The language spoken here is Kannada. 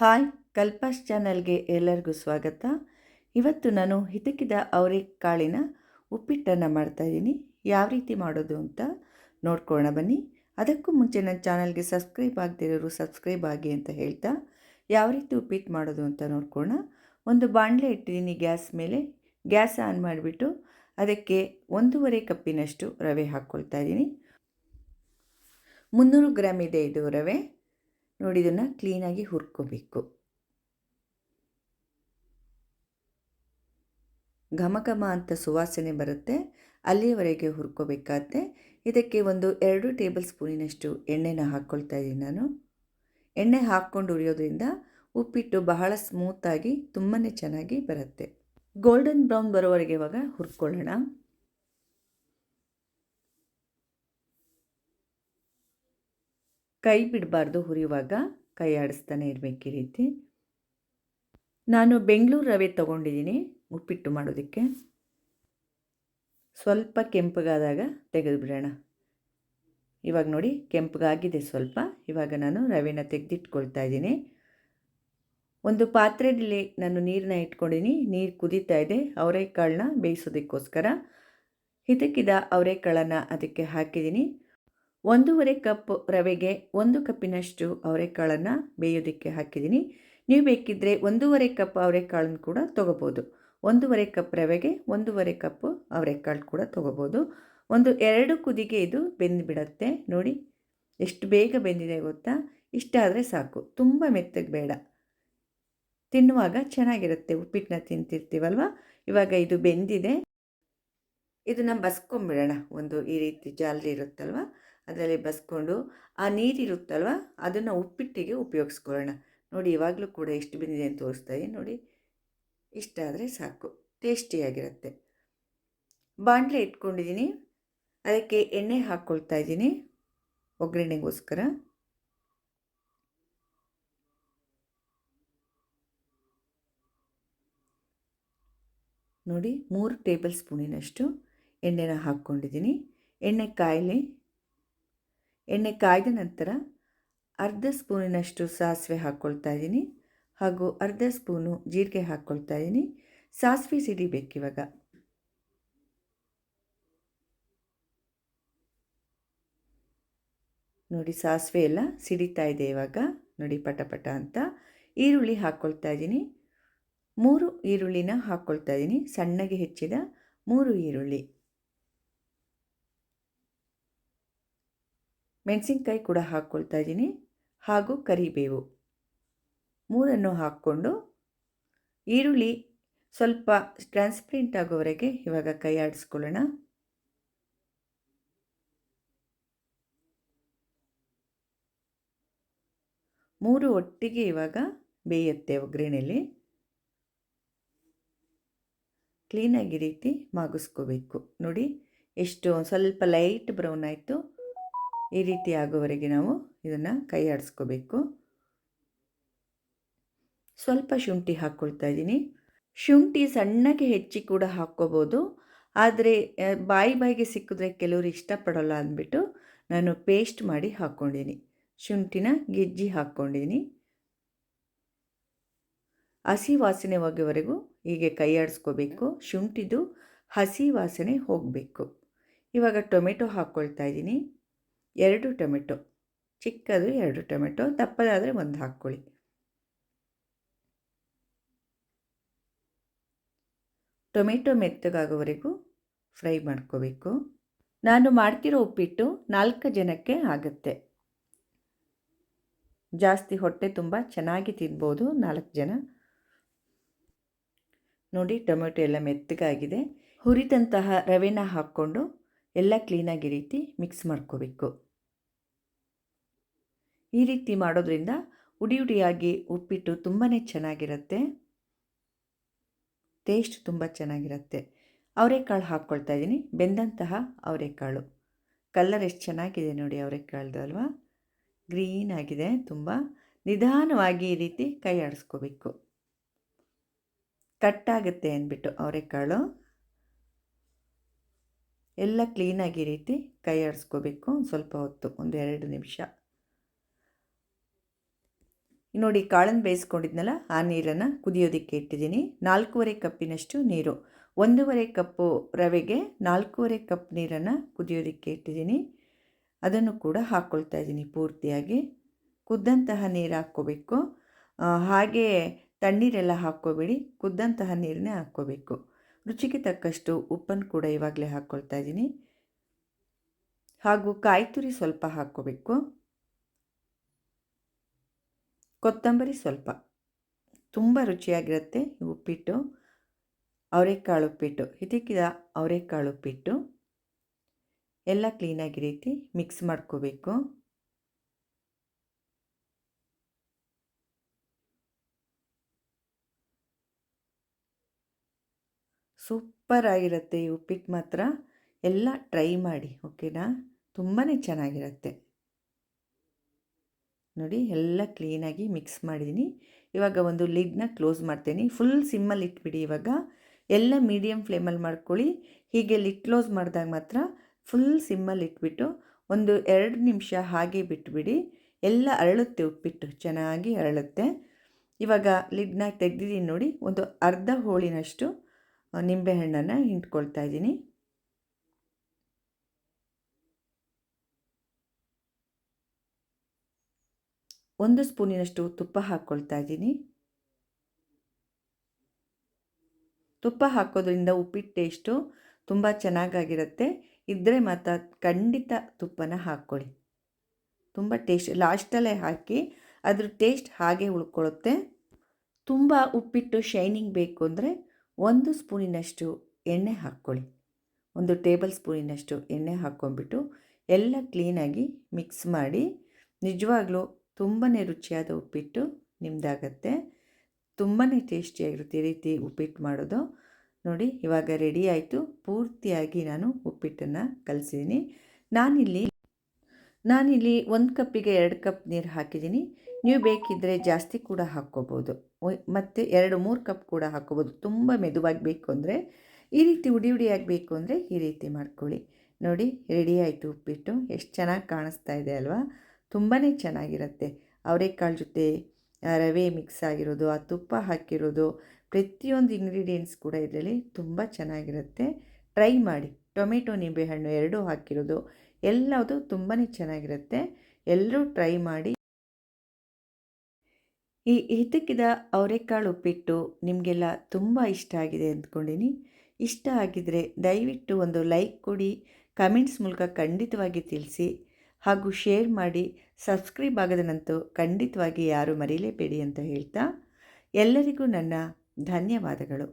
ಹಾಯ್, ಕಲ್ಪಾಸ್ ಚಾನಲ್ಗೆ ಎಲ್ಲರಿಗೂ ಸ್ವಾಗತ. ಇವತ್ತು ನಾನು ಹಿತಕಿದ ಅವರೆಕಾಳಿನ ಉಪ್ಪಿಟ್ಟನ್ನು ಮಾಡ್ತಾಯಿದ್ದೀನಿ ಯಾವ ರೀತಿ ಮಾಡೋದು ಅಂತ ನೋಡ್ಕೊಳ್ಳೋಣ ಬನ್ನಿ. ಅದಕ್ಕೂ ಮುಂಚೆ ನನ್ನ ಚಾನಲ್ಗೆ ಸಬ್ಸ್ಕ್ರೈಬ್ ಆಗದಿರೋರು ಸಬ್ಸ್ಕ್ರೈಬ್ ಆಗಿ ಅಂತ ಹೇಳ್ತಾ ಯಾವ ರೀತಿ ಉಪ್ಪಿಟ್ಟು ಮಾಡೋದು ಅಂತ ನೋಡ್ಕೊಳ್ಳೋಣ. ಒಂದು ಬಾಣಲೆ ಇಟ್ಟಿದ್ದೀನಿ ಗ್ಯಾಸ್ ಮೇಲೆ. ಗ್ಯಾಸ್ ಆನ್ ಮಾಡಿಬಿಟ್ಟು ಅದಕ್ಕೆ ಒಂದೂವರೆ ಕಪ್ಪಿನಷ್ಟು ರವೆ ಹಾಕ್ಕೊಳ್ತಾ ಇದ್ದೀನಿ. ಮುನ್ನೂರು ಗ್ರಾಮ್ ಇದೆ ಇದು ರವೆ. ನೋಡಿ ಇದನ್ನು ಕ್ಲೀನಾಗಿ ಹುರ್ಕೋಬೇಕು. ಘಮಘಮ ಘಮ ಅಂತ ಸುವಾಸನೆ ಬರುತ್ತೆ. ಅಲ್ಲಿಯವರೆಗೆ ಹುರ್ಕೋಬೇಕಾಗತ್ತೆ ಇದಕ್ಕೆ ಒಂದು ಎರಡು ಟೇಬಲ್ ಸ್ಪೂನಿನಷ್ಟು ಎಣ್ಣೆನ ಹಾಕ್ಕೊಳ್ತಾ ಇದ್ದೀನಿ ನಾನು. ಎಣ್ಣೆ ಹಾಕ್ಕೊಂಡು ಉರಿಯೋದ್ರಿಂದ ಉಪ್ಪಿಟ್ಟು ಬಹಳ ಸ್ಮೂತಾಗಿ ತುಂಬಾ ಚೆನ್ನಾಗಿ ಬರುತ್ತೆ. ಗೋಲ್ಡನ್ ಬ್ರೌನ್ ಬರೋವರೆಗೆ ಇವಾಗ ಹುರ್ಕೊಳ್ಳೋಣ. ಕೈ ಬಿಡಬಾರ್ದು ಹುರಿಯುವಾಗ, ಕೈ ಆಡಿಸ್ತಾನೆ ಇರಬೇಕು ಈ ರೀತಿ. ನಾನು ಬೆಂಗಳೂರು ರವೆ ತೊಗೊಂಡಿದ್ದೀನಿ, ಉಪ್ಪಿಟ್ಟು ಮಾಡೋದಕ್ಕೆ. ಸ್ವಲ್ಪ ಕೆಂಪಗಾದಾಗ ತೆಗೆದು ಬಿಡೋಣ ಇವಾಗ ನೋಡಿ, ಕೆಂಪಗಾಗಿದೆ ಸ್ವಲ್ಪ. ಇವಾಗ ನಾನು ರವೆನ ತೆಗೆದಿಟ್ಕೊಳ್ತಾ ಇದ್ದೀನಿ. ಒಂದು ಪಾತ್ರೆಯಲ್ಲಿ ನಾನು ನೀರನ್ನ ಇಟ್ಕೊಂಡಿದ್ದೀನಿ. ನೀರು ಕುದೀತಾ ಇದೆ. ಅವರೆಕಾಳನ್ನ ಬೇಯಿಸೋದಕ್ಕೋಸ್ಕರ ಹಿತಕ್ಕಿದ ಅವರೆಕಾಳನ್ನು ಅದಕ್ಕೆ ಹಾಕಿದ್ದೀನಿ. ಒಂದೂವರೆ ಕಪ್ ರವೆಗೆ ಒಂದು ಕಪ್ಪಿನಷ್ಟು ಅವರೆಕಾಳನ್ನು ಬೇಯೋದಕ್ಕೆ ಹಾಕಿದ್ದೀನಿ. ನೀವು ಬೇಕಿದ್ದರೆ ಒಂದೂವರೆ ಕಪ್ ಅವರೆಕಾಳನ್ನು ಕೂಡ ತೊಗೋಬೋದು. ಒಂದೂವರೆ ಕಪ್ ರವೆಗೆ ಒಂದೂವರೆ ಕಪ್ ಅವರೆಕಾಳು ಕೂಡ ತೊಗೋಬೋದು. ಒಂದು ಎರಡು ಕುದಿಗೆ ಇದು ಬೆಂದುಬಿಡತ್ತೆ ನೋಡಿ, ಎಷ್ಟು ಬೇಗ ಬೆಂದಿದೆ ಗೊತ್ತಾ? ಇಷ್ಟಾದರೆ ಸಾಕು. ತುಂಬ ಮೆತ್ತಗೆ ಬೇಡ. ತಿನ್ನುವಾಗ ಚೆನ್ನಾಗಿರುತ್ತೆ. ಉಪ್ಪಿಟ್ಟನ್ನ ತಿಂತಿರ್ತೀವಲ್ವ? ಇವಾಗ ಇದು ಬೆಂದಿದೆ. ಇದನ್ನು ಬಸ್ಕೊಂಬಿಡೋಣ. ಒಂದು ಈ ರೀತಿ ಜಾಲರಿ ಇರುತ್ತಲ್ವ ಅದರಲ್ಲಿ ಬಸ್ಕೊಂಡು ಆ ನೀರಿರುತ್ತಲ್ವ, ಅದನ್ನು ಉಪ್ಪಿಟ್ಟಿಗೆ ಉಪಯೋಗಿಸ್ಕೊಳ್ಳೋಣ. ನೋಡಿ, ಇವಾಗಲೂ ಕೂಡ ಎಷ್ಟು ಬಂದಿದೆ ಅಂತ ತೋರಿಸ್ತಾ ಇದೆ. ನೋಡಿ, ಇಷ್ಟ ಆದರೆ ಸಾಕು, ಟೇಸ್ಟಿಯಾಗಿರುತ್ತೆ. ಬಾಣಲೆ ಇಟ್ಕೊಂಡಿದ್ದೀನಿ. ಅದಕ್ಕೆ ಎಣ್ಣೆ ಹಾಕ್ಕೊಳ್ತಾ ಇದ್ದೀನಿ, ಒಗ್ಗರಣೆಗೋಸ್ಕರ. ನೋಡಿ, ಮೂರು ಟೇಬಲ್ ಸ್ಪೂನಿನಷ್ಟು ಎಣ್ಣೆನ ಹಾಕ್ಕೊಂಡಿದ್ದೀನಿ. ಎಣ್ಣೆ ಕಾಯಲಿ ಎಣ್ಣೆ ಕಾಯ್ದ ನಂತರ ಅರ್ಧ ಸ್ಪೂನಿನಷ್ಟು ಸಾಸಿವೆ ಹಾಕ್ಕೊಳ್ತಾ ಇದ್ದೀನಿ. ಹಾಗೂ ಅರ್ಧ ಸ್ಪೂನು ಜೀರಿಗೆ ಹಾಕ್ಕೊಳ್ತಾ ಇದ್ದೀನಿ. ಸಾಸಿವೆ ಸಿಡಿಬೇಕಿವಾಗ ನೋಡಿ, ಸಾಸಿವೆ ಎಲ್ಲ ಸಿಡಿತಾ ಇದೆ ಇವಾಗ. ನೋಡಿ, ಪಟ ಪಟ ಅಂತ. ಈರುಳ್ಳಿ ಹಾಕ್ಕೊಳ್ತಾ ಇದ್ದೀನಿ. ಮೂರು ಈರುಳ್ಳಿನ ಹಾಕ್ಕೊಳ್ತಾ ಇದ್ದೀನಿ. ಸಣ್ಣಗೆ ಹೆಚ್ಚಿದ ಮೂರು ಈರುಳ್ಳಿ. ಮೆಣಸಿನ್ಕಾಯಿ ಕೂಡ ಹಾಕ್ಕೊಳ್ತಾ ಇದ್ದೀನಿ ಹಾಗೂ ಕರಿಬೇವು. ಮೂರನ್ನು ಹಾಕ್ಕೊಂಡು ಈರುಳ್ಳಿ ಸ್ವಲ್ಪ ಟ್ರಾನ್ಸ್ಪರೆಂಟ್ ಆಗೋವರೆಗೆ ಇವಾಗ ಕೈ ಆಡಿಸ್ಕೊಳ್ಳೋಣ. ಮೂರು ಒಟ್ಟಿಗೆ ಇವಾಗ ಬೇಯುತ್ತೆ ಒಗ್ಗರಣೆಯಲ್ಲಿ ಕ್ಲೀನಾಗಿ ರೀತಿ ಮಾಗಿಸ್ಕೋಬೇಕು. ನೋಡಿ, ಎಷ್ಟು ಸ್ವಲ್ಪ ಲೈಟ್ ಬ್ರೌನ್ ಆಯಿತು. ಈ ರೀತಿ ಆಗೋವರೆಗೆ ನಾವು ಇದನ್ನು ಕೈ ಆಡಿಸ್ಕೋಬೇಕು. ಸ್ವಲ್ಪ ಶುಂಠಿ ಹಾಕ್ಕೊಳ್ತಾ ಇದ್ದೀನಿ. ಶುಂಠಿ ಸಣ್ಣಗೆ ಹೆಚ್ಚಿ ಕೂಡ ಹಾಕ್ಕೋಬೋದು. ಆದರೆ ಬಾಯಿ ಬಾಯಿಗೆ ಸಿಕ್ಕಿದ್ರೆ ಕೆಲವರು ಇಷ್ಟಪಡೋಲ್ಲ ಅಂದ್ಬಿಟ್ಟು ನಾನು ಪೇಸ್ಟ್ ಮಾಡಿ ಹಾಕ್ಕೊಂಡಿದ್ದೀನಿ. ಶುಂಠಿನ ಗೆಜ್ಜಿ ಹಾಕ್ಕೊಂಡಿದ್ದೀನಿ. ಹಸಿ ವಾಸನೆ ಹೋಗೋವರೆಗೂ ಹೀಗೆ ಕೈ ಆಡಿಸ್ಕೋಬೇಕು. ಶುಂಠಿದು ಹಸಿ ವಾಸನೆ ಹೋಗಬೇಕು. ಇವಾಗ ಟೊಮೆಟೊ ಹಾಕ್ಕೊಳ್ತಾ ಇದ್ದೀನಿ. ಎರಡು ಟೊಮೆಟೊ, ಚಿಕ್ಕದು ಎರಡು ಟೊಮೆಟೊ, ದಪ್ಪದಾದರೆ ಒಂದು ಹಾಕ್ಕೊಳ್ಳಿ. ಟೊಮೆಟೊ ಮೆತ್ತಗಾಗೋವರೆಗೂ ಫ್ರೈ ಮಾಡ್ಕೋಬೇಕು. ನಾನು ಮಾಡ್ತಿರೋ ಉಪ್ಪಿಟ್ಟು ನಾಲ್ಕು ಜನಕ್ಕೆ ಆಗುತ್ತೆ. ಜಾಸ್ತಿ ಹೊಟ್ಟೆ ತುಂಬ ಚೆನ್ನಾಗಿ ತಿನ್ಬೋದು ನಾಲ್ಕು ಜನ. ನೋಡಿ ಟೊಮೆಟೊ ಎಲ್ಲ ಮೆತ್ತಗಾಗಿದೆ. ಹುರಿದಂತಹ ರವೆನ ಹಾಕ್ಕೊಂಡು ಎಲ್ಲ ಕ್ಲೀನಾಗಿ ರೀತಿ ಮಿಕ್ಸ್ ಮಾಡ್ಕೋಬೇಕು. ಈ ರೀತಿ ಮಾಡೋದ್ರಿಂದ ಉಡಿ ಉಡಿಯಾಗಿ ಉಪ್ಪಿಟ್ಟು ತುಂಬಾ ಚೆನ್ನಾಗಿರುತ್ತೆ. ಟೇಸ್ಟ್ ತುಂಬ ಚೆನ್ನಾಗಿರುತ್ತೆ. ಅವರೆಕಾಳು ಹಾಕ್ಕೊಳ್ತಾ ಇದ್ದೀನಿ. ಬೆಂದಂತಹ ಅವರೆಕಾಳು. ಕಲ್ಲರ್ ಎಷ್ಟು ಚೆನ್ನಾಗಿದೆ ನೋಡಿ ಅವರೆಕಾಳ್ದು ಅಲ್ವಾ? ಗ್ರೀನ್ ಆಗಿದೆ ತುಂಬ. ನಿಧಾನವಾಗಿ ಈ ರೀತಿ ಕೈ ಆಡಿಸ್ಕೋಬೇಕು. ಕಟ್ಟಾಗುತ್ತೆ ಅಂದ್ಬಿಟ್ಟು ಅವರೆಕಾಳು. ಎಲ್ಲ ಕ್ಲೀನಾಗಿ ಈ ರೀತಿ ಕೈ ಆಡಿಸ್ಕೋಬೇಕು. ಸ್ವಲ್ಪ ಹೊತ್ತು ಒಂದು ಎರಡು ನಿಮಿಷ. ನೋಡಿ ಕಾಳನ್ನು ಬೇಯಿಸ್ಕೊಂಡಿದ್ನಲ್ಲ, ಆ ನೀರನ್ನು ಕುದಿಯೋದಕ್ಕೆ ಇಟ್ಟಿದ್ದೀನಿ. ನಾಲ್ಕೂವರೆ ಕಪ್ಪಿನಷ್ಟು ನೀರು. ಒಂದೂವರೆ ಕಪ್ಪು ರವೆಗೆ ನಾಲ್ಕೂವರೆ ಕಪ್ ನೀರನ್ನು ಕುದಿಯೋದಕ್ಕೆ ಇಟ್ಟಿದ್ದೀನಿ. ಅದನ್ನು ಕೂಡ ಹಾಕ್ಕೊಳ್ತಾ ಇದ್ದೀನಿ ಪೂರ್ತಿಯಾಗಿ. ಕುದ್ದಂತಹ ನೀರು ಹಾಕ್ಕೋಬೇಕು. ಹಾಗೆ ತಣ್ಣೀರೆಲ್ಲ ಹಾಕ್ಕೋಬೇಡಿ. ಕುದ್ದಂತಹ ನೀರನ್ನೇ ಹಾಕ್ಕೋಬೇಕು. ರುಚಿಗೆ ತಕ್ಕಷ್ಟು ಉಪ್ಪನ್ನು ಕೂಡ ಇವಾಗಲೇ ಹಾಕ್ಕೊಳ್ತಾ ಇದ್ದೀನಿ. ಹಾಗೂ ಕಾಯಿ ತುರಿ ಸ್ವಲ್ಪ ಹಾಕ್ಕೋಬೇಕು. ಕೊತ್ತಂಬರಿ ಸ್ವಲ್ಪ. ತುಂಬ ರುಚಿಯಾಗಿರುತ್ತೆ ಉಪ್ಪಿಟ್ಟು. ಅವರೆಕಾಳು ಉಪ್ಪಿಟ್ಟು. ಹಿತಿಕ್ಕಿದ ಅವರೆಕಾಳು ಉಪ್ಪಿಟ್ಟು. ಎಲ್ಲ ಕ್ಲೀನಾಗಿ ರೀತಿ ಮಿಕ್ಸ್ ಮಾಡ್ಕೋಬೇಕು. ಸೂಪರ್ ಆಗಿರುತ್ತೆ ಈ ಉಪ್ಪಿಟ್ಟು ಮಾತ್ರ. ಎಲ್ಲ ಟ್ರೈ ಮಾಡಿ ಓಕೆನಾ ತುಂಬಾ ಚೆನ್ನಾಗಿರುತ್ತೆ. ನೋಡಿ ಎಲ್ಲ ಕ್ಲೀನಾಗಿ ಮಿಕ್ಸ್ ಮಾಡಿದ್ದೀನಿ. ಇವಾಗ ಒಂದು ಲಿಡ್ನ ಕ್ಲೋಸ್ ಮಾಡ್ತೀನಿ. ಫುಲ್ ಸಿಮ್ಮಲ್ಲಿ ಇಟ್ಬಿಡಿ ಇವಾಗ. ಎಲ್ಲ ಮೀಡಿಯಮ್ ಫ್ಲೇಮಲ್ಲಿ ಮಾಡ್ಕೊಳ್ಳಿ. ಹೀಗೆ ಲಿಡ್ ಕ್ಲೋಸ್ ಮಾಡಿದಾಗ ಮಾತ್ರ ಫುಲ್ ಸಿಮ್ಮಲ್ಲಿ ಇಟ್ಬಿಟ್ಟು ಒಂದು ಎರಡು ನಿಮಿಷ ಹಾಗೆ ಬಿಟ್ಬಿಡಿ. ಎಲ್ಲ ಅರಳುತ್ತೆ, ಉಪ್ಪಿಟ್ಟು. ಚೆನ್ನಾಗಿ ಅರಳುತ್ತೆ. ಇವಾಗ ಲಿಡ್ನ ತೆಗೆದಿದ್ದೀನಿ ನೋಡಿ. ಒಂದು ಅರ್ಧ ಹೋಳಿನಷ್ಟು ನಿಂಬೆಹಣ್ಣನ್ನು ಹಿಂಡ್ಕೊಳ್ತಾ ಇದ್ದೀನಿ. ಒಂದು ಸ್ಪೂನಿನಷ್ಟು ತುಪ್ಪ ಹಾಕ್ಕೊಳ್ತಾ ಇದ್ದೀನಿ. ತುಪ್ಪ ಹಾಕೋದ್ರಿಂದ ಉಪ್ಪಿಟ್ಟು ಟೇಸ್ಟು ತುಂಬ ಚೆನ್ನಾಗಾಗಿರುತ್ತೆ. ಇದ್ದರೆ ಮಾತ್ರ ಖಂಡಿತ ತುಪ್ಪನ ಹಾಕ್ಕೊಳ್ಳಿ. ತುಂಬ ಟೇಸ್ಟ್, ಲಾಸ್ಟಲ್ಲೇ ಹಾಕಿ ಅದ್ರ ಟೇಸ್ಟ್ ಹಾಗೆ ಉಳ್ಕೊಳ್ಳುತ್ತೆ. ತುಂಬ ಉಪ್ಪಿಟ್ಟು ಶೈನಿಂಗ್ ಬೇಕು ಅಂದರೆ ಒಂದು ಸ್ಪೂನಿನಷ್ಟು ಎಣ್ಣೆ ಹಾಕ್ಕೊಳ್ಳಿ. ಒಂದು ಟೇಬಲ್ ಸ್ಪೂನಿನಷ್ಟು ಎಣ್ಣೆ ಹಾಕ್ಕೊಂಬಿಟ್ಟು ಎಲ್ಲ ಕ್ಲೀನಾಗಿ ಮಿಕ್ಸ್ ಮಾಡಿ ನಿಜವಾಗ್ಲೂ ತುಂಬಾ ರುಚಿಯಾದ ಉಪ್ಪಿಟ್ಟು ನಿಮ್ಮದಾಗತ್ತೆ ತುಂಬಾ ಟೇಸ್ಟಿಯಾಗಿರುತ್ತೆ ಈ ರೀತಿ ಉಪ್ಪಿಟ್ಟು ಮಾಡೋದು. ನೋಡಿ, ಇವಾಗ ರೆಡಿ ಆಯಿತು. ಪೂರ್ತಿಯಾಗಿ ನಾನು ಉಪ್ಪಿಟ್ಟನ್ನು ಕಲಸಿದ್ದೀನಿ ನಾನಿಲ್ಲಿ ನಾನಿಲ್ಲಿ ಒಂದು ಕಪ್ಪಿಗೆ ಎರಡು ಕಪ್ ನೀರು ಹಾಕಿದ್ದೀನಿ ನೀವು ಬೇಕಿದ್ದರೆ ಜಾಸ್ತಿ ಕೂಡ ಹಾಕ್ಕೋಬೋದು. ಮತ್ತು ಎರಡು, ಮೂರು ಕಪ್ ಕೂಡ ಹಾಕ್ಕೋಬೋದು. ತುಂಬ ಮೆದುವಾಗಿ ಬೇಕು ಅಂದರೆ, ಈ ರೀತಿ ಉಡಿ ಉಡಿಯಾಗಿ ಬೇಕು ಅಂದರೆ ಈ ರೀತಿ ಮಾಡ್ಕೊಳ್ಳಿ. ನೋಡಿ, ರೆಡಿ ಆಯಿತು ಉಪ್ಪಿಟ್ಟು. ಎಷ್ಟು ಚೆನ್ನಾಗಿ ಕಾಣಿಸ್ತಾ ಇದೆ ಅಲ್ವಾ? ತುಂಬಾ ಚೆನ್ನಾಗಿರುತ್ತೆ. ಅವರೆಕಾಳು ಜೊತೆ ರವೆ ಮಿಕ್ಸ್ ಆಗಿರೋದು, ಆ ತುಪ್ಪ ಹಾಕಿರೋದು, ಪ್ರತಿಯೊಂದು ಇಂಗ್ರೀಡಿಯೆಂಟ್ಸ್ ಕೂಡ ಇದರಲ್ಲಿ ತುಂಬ ಚೆನ್ನಾಗಿರುತ್ತೆ. ಟ್ರೈ ಮಾಡಿ. ಟೊಮೆಟೊ, ನಿಂಬೆಹಣ್ಣು ಎರಡೂ ಹಾಕಿರೋದು, ಎಲ್ಲದು ತುಂಬಾ ಚೆನ್ನಾಗಿರುತ್ತೆ. ಎಲ್ಲರೂ ಟ್ರೈ ಮಾಡಿ. ಈ ಹಿತಕ್ಕಿದ ಅವರೆಕಾಳು ಉಪ್ಪಿಟ್ಟು ನಿಮಗೆಲ್ಲ ತುಂಬ ಇಷ್ಟ ಆಗಿದೆ ಅಂದ್ಕೊಂಡಿನಿ. ಇಷ್ಟ ಆಗಿದರೆ ದಯವಿಟ್ಟು ಒಂದು ಲೈಕ್ ಕೊಡಿ. ಕಮೆಂಟ್ಸ್ ಮೂಲಕ ಖಂಡಿತವಾಗಿ ತಿಳಿಸಿ. ಹಾಗೂ ಶೇರ್ ಮಾಡಿ ಸಬ್ಸ್ಕ್ರೈಬ್ ಆಗದನಂತೂ ಖಂಡಿತವಾಗಿ ಯಾರೂ ಮರೀಲೇಬೇಡಿ ಅಂತ ಹೇಳ್ತಾ ಎಲ್ಲರಿಗೂ ನನ್ನ ಧನ್ಯವಾದಗಳು.